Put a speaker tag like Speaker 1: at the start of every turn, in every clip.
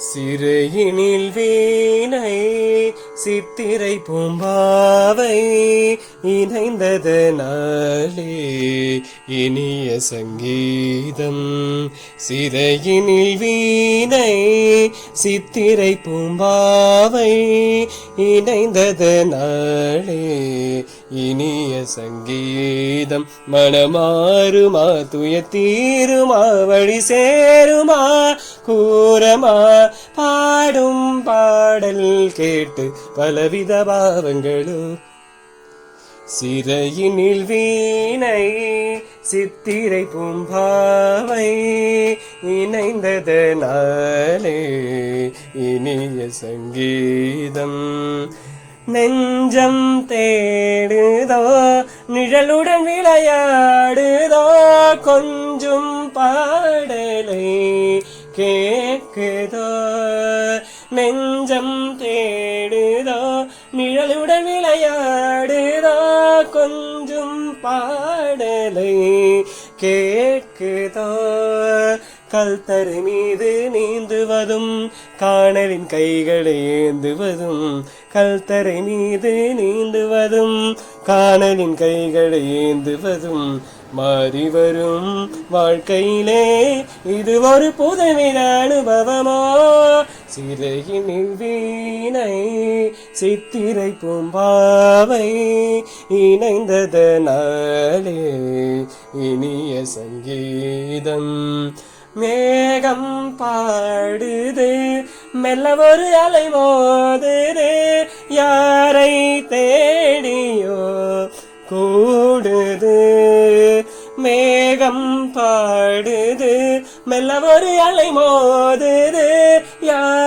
Speaker 1: சிறையினில் வீணை சித்திரை பூம்பாவை இணைந்ததனாலே இனிய சங்கீதம். சிறையினில் வீணை சித்திரை பூம்பாவை இணைந்ததனாலே இனிய சங்கீதம். மனமாறுமா துய தீருமா வழி சேருமா கூரமா பாடும் பாடல் கேட்டு பலவித பாவங்களும். சிறையினில் வீணை சித்திரை பூம்பாவை இணைந்ததனாலே இனிய சங்கீதம் நெஞ்சம் தேடுதோ நிழலுடன் விளையாடுதோ கொஞ்சம் பாடலை கேக்குதோ? நெஞ்சம் தேடுதோ? நிழலுடன் விளையாடுதோ? கொஞ்சம் பாடலை கேட்குதோ கல்தரை மீது நீந்துவதும் காணலின் கைகளை ஏந்துவதும் கல்தரை மீது நீந்துவதும் காணலின் கைகளை ஏந்துவதும் மாறி வரும் வாழ்க்கையிலே இது ஒரு புதுவித அனுபவமோ? சிறையின் வீணை சித்திரை பூம்பாவை இணைந்ததனாலே இனிய சங்கீதம். மேகம் பாடுது மெல்ல ஒரு அலை மோதுது யாரை தேடியோ கூடுது. மேகம் பாடுது மெல்ல ஒரு அலை மோதுது யார்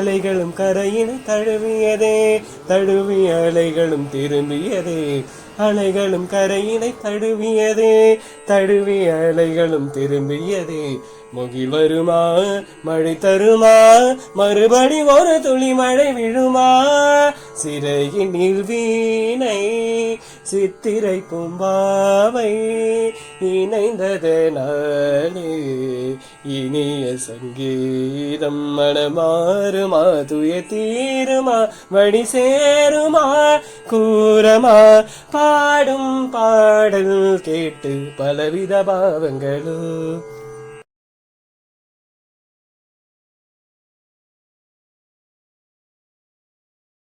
Speaker 1: அலைகளும் கரையினை தழுவியதே தழுவிய அலைகளும் திரும்பியதே. அலைகளும் கரையினை தழுவியதே தழுவிய அலைகளும் திரும்பியதே. முகில் வருமா? மழை தருமா? மறுபடி ஒரு துளி மழை விழுமா? சிறையின் வீணை சித்திரை பூம்பாவை இணைந்ததனாலே இனிய சங்கீதம் மனமாறுமா துய தீருமா வழி சேருமா கூறமா பாடும் பாடல் கேட்டு பலவித பாவங்களும்